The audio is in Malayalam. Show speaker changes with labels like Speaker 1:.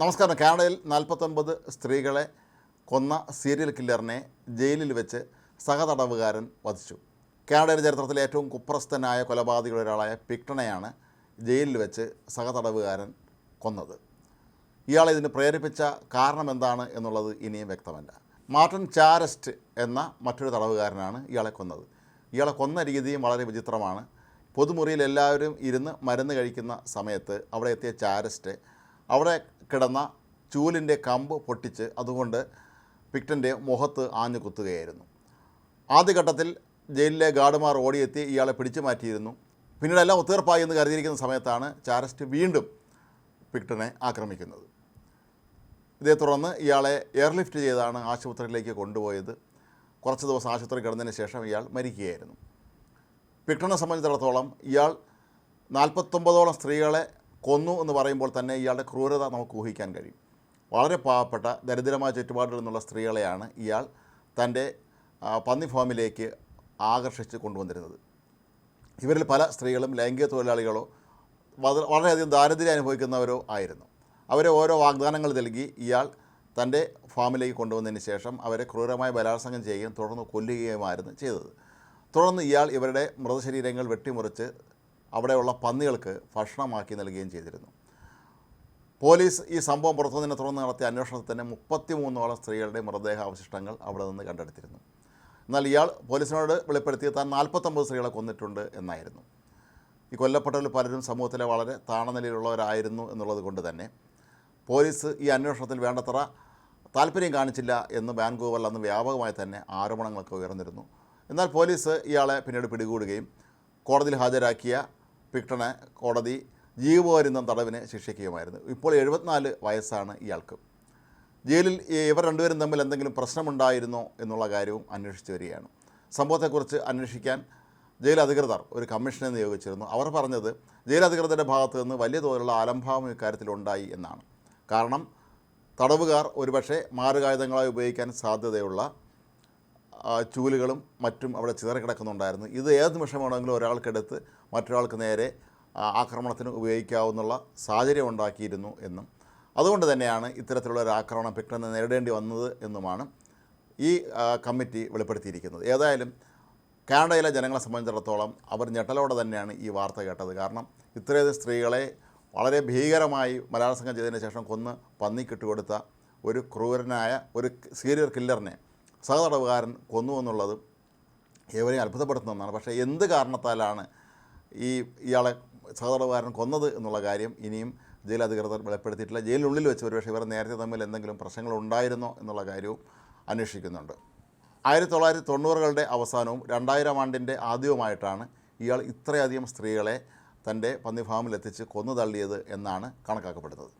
Speaker 1: നമസ്കാരം. കാനഡയിൽ നാൽപ്പത്തൊൻപത് സ്ത്രീകളെ കൊന്ന സീരിയൽ കില്ലറിനെ ജയിലിൽ വെച്ച് സഹതടവുകാരൻ വധിച്ചു. കാനഡയുടെ ചരിത്രത്തിലെ ഏറ്റവും കുപ്രസ്ഥനായ കൊലപാതകളിൽ ഒരാളായ പിക്ടണയാണ് ജയിലിൽ വെച്ച് സഹതടവുകാരൻ കൊന്നത്. ഇയാളെ ഇതിന് പ്രേരിപ്പിച്ച കാരണം എന്താണ് എന്നുള്ളത് ഇനിയും വ്യക്തമല്ല. മാർട്ടിൻ ചാരസ്റ്റ് എന്ന മറ്റൊരു തടവുകാരനാണ് ഇയാളെ കൊന്നത്. ഇയാളെ കൊന്ന രീതിയും വളരെ വിചിത്രമാണ്. പൊതുമുറിയിൽ എല്ലാവരും ഇരുന്ന് മരുന്ന് കഴിക്കുന്ന സമയത്ത് അവിടെ എത്തിയ ചാരസ്റ്റ് അവിടെ കിടന്ന ചൂലിന്റെ കമ്പ് പൊട്ടിച്ച് അതുകൊണ്ട് പിക്ടന്റെ മുഖത്ത് ആഞ്ഞു കുത്തുകയായിരുന്നു. ആദ്യഘട്ടത്തിൽ ജയിലിലെ ഗാർഡുമാർ ഓടിയെത്തി ഇയാളെ പിടിച്ചു മാറ്റിയിരുന്നു. പിന്നീട് എല്ലാം ഒത്തീർപ്പായി എന്ന് കരുതിയിരിക്കുന്ന സമയത്താണ് ചാരസ്റ്റ് വീണ്ടും പിക്ടനെ ആക്രമിക്കുന്നത്. ഇതേ തുടർന്ന് ഇയാളെ എയർലിഫ്റ്റ് ചെയ്താണ് ആശുപത്രിയിലേക്ക് കൊണ്ടുപോയത്. കുറച്ച് ദിവസം ആശുപത്രി കിടന്നതിന് ശേഷം ഇയാൾ മരിക്കുകയായിരുന്നു. പിക്ടനെ സംബന്ധിച്ചിടത്തോളം ഇയാൾ നാൽപ്പത്തൊമ്പതോളം സ്ത്രീകളെ കൊന്നു എന്ന് പറയുമ്പോൾ തന്നെ ഇയാളുടെ ക്രൂരത നമുക്ക് ഊഹിക്കാൻ കഴിയും. വളരെ പാവപ്പെട്ട ദരിദ്രമായ ചുറ്റുപാടുകളിൽ നിന്നുള്ള സ്ത്രീകളെയാണ് ഇയാൾ തന്റെ പന്നി ഫാമിലേക്ക് ആകർഷിച്ച് കൊണ്ടുവന്നിരുന്നത്. ഇവരിൽ പല സ്ത്രീകളും ലൈംഗിക തൊഴിലാളികളോ വള- വളരെയധികം ദാരിദ്ര്യം അനുഭവിക്കുന്നവരോ ആയിരുന്നു. അവരെ ഓരോ വാഗ്ദാനങ്ങൾ നൽകി ഇയാൾ തന്റെ ഫാമിലേക്ക് കൊണ്ടുവന്നതിന് ശേഷം അവരെ ക്രൂരമായ ബലാത്സംഗം ചെയ്യുകയും തുടർന്ന് കൊല്ലുകയുമായിരുന്നു ചെയ്തത്. തുടർന്ന് ഇയാൾ ഇവരുടെ മൃതശരീരങ്ങൾ വെട്ടിമുറിച്ച് അവിടെയുള്ള പന്നികൾക്ക് ഭക്ഷണമാക്കി നൽകുകയും ചെയ്തിരുന്നു. പോലീസ് ഈ സംഭവം പുറത്തുനിന്ന് തുടർന്ന് നടത്തിയ അന്വേഷണത്തിൽ തന്നെ മുപ്പത്തിമൂന്നോളം സ്ത്രീകളുടെ മൃതദേഹാവശിഷ്ടങ്ങൾ അവിടെ നിന്ന് കണ്ടെടുത്തിരുന്നു. എന്നാൽ ഇയാൾ പോലീസിനോട് വെളിപ്പെടുത്തി താൻ നാൽപ്പത്തൊമ്പത് സ്ത്രീകളെ കൊന്നിട്ടുണ്ട് എന്നായിരുന്നു. ഈ കൊല്ലപ്പെട്ടവരിൽ പലരും സമൂഹത്തിലെ വളരെ താണനിലയിലുള്ളവരായിരുന്നു എന്നുള്ളത് കൊണ്ട് തന്നെ പോലീസ് ഈ അന്വേഷണത്തിൽ വേണ്ടത്ര താല്പര്യം കാണിച്ചില്ല എന്ന് വാൻകൂവറിൽ അന്ന് വ്യാപകമായി തന്നെ ആരോപണങ്ങളൊക്കെ ഉയർന്നിരുന്നു. എന്നാൽ പോലീസ് ഇയാളെ പിന്നീട് പിടികൂടുകയും കോടതിയിൽ ഹാജരാക്കിയ പിക്ടനെ കോടതി ജീവപര്യന്തം തടവിന് ശിക്ഷിക്കുകയുമായിരുന്നു. ഇപ്പോൾ എഴുപത്തിനാല് വയസ്സാണ് ഇയാൾക്ക്. ജയിലിൽ ഇവർ രണ്ടുപേരും തമ്മിൽ എന്തെങ്കിലും പ്രശ്നമുണ്ടായിരുന്നോ എന്നുള്ള കാര്യവും അന്വേഷിച്ചു വരികയാണ്. സംഭവത്തെക്കുറിച്ച് അന്വേഷിക്കാൻ ജയിൽ അധികൃതർ ഒരു കമ്മീഷനെ നിയോഗിച്ചിരുന്നു. അവർ പറഞ്ഞത് ജയിൽ അധികൃതരുടെ ഭാഗത്ത് നിന്ന് വലിയ തോതിലുള്ള ആലംഭാവം ഇക്കാര്യത്തിലുണ്ടായി എന്നാണ്. കാരണം തടവുകാർ ഒരുപക്ഷെ മാരകായുധങ്ങളായി ഉപയോഗിക്കാൻ സാധ്യതയുള്ള ചൂലുകളും മറ്റും അവിടെ ചിതറിക്കിടക്കുന്നുണ്ടായിരുന്നു ഇത് ഏത് നിമിഷമാണെങ്കിലും ഒരാൾക്കെടുത്ത് മറ്റൊരാൾക്ക് നേരെ ആക്രമണത്തിന് ഉപയോഗിക്കാവുന്ന സാഹചര്യം ഉണ്ടാക്കിയിരുന്നു എന്നും. അതുകൊണ്ട് തന്നെയാണ് ഇത്തരത്തിലുള്ള ഒരു ആക്രമണം പെട്ടെന്ന് നേരിടേണ്ടി വന്നത് എന്നുമാണ് ഈ കമ്മിറ്റി വെളിപ്പെടുത്തിയിരിക്കുന്നത്. ഏതായാലും കാനഡയിലെ ജനങ്ങളെ സംബന്ധിച്ചിടത്തോളം അവർ ഞെട്ടലോടെ തന്നെയാണ് ഈ വാർത്ത കേട്ടത്. കാരണം ഇത്രയധികം സ്ത്രീകളെ വളരെ ഭീകരമായി മലയാള സംഘം ചെയ്തതിന് ശേഷം കൊന്ന് പന്നിക്കിട്ടുകൊടുത്ത ഒരു ക്രൂരനായ ഒരു സീരിയർ കില്ലറിനെ സഹതടവുകാരൻ കൊന്നു എന്നുള്ളത് ഏവരെയും അത്ഭുതപ്പെടുത്തുന്ന ഒന്നാണ്. പക്ഷേ എന്ത് കാരണത്താലാണ് ഈ ഇയാളെ സഹതടവുകാരൻ കൊന്നത് എന്നുള്ള കാര്യം ഇനിയും ജയിലധികൃതർ വെളിപ്പെടുത്തിയിട്ടില്ല. ജയിലിനുള്ളിൽ വെച്ച് ഒരുപക്ഷെ ഇവർ നേരത്തെ തമ്മിൽ എന്തെങ്കിലും പ്രശ്നങ്ങൾ ഉണ്ടായിരുന്നോ എന്നുള്ള കാര്യവും അന്വേഷിക്കുന്നുണ്ട്. ആയിരത്തി തൊള്ളായിരത്തി തൊണ്ണൂറുകളുടെ അവസാനവും രണ്ടായിരം ആണ്ടിന്റെ ആദ്യവുമായിട്ടാണ് ഇയാൾ ഇത്രയധികം സ്ത്രീകളെ തന്റെ പന്നി ഫാമിലെത്തിച്ച് കൊന്നു തള്ളിയത് എന്നാണ് കണക്കാക്കപ്പെടുന്നത്.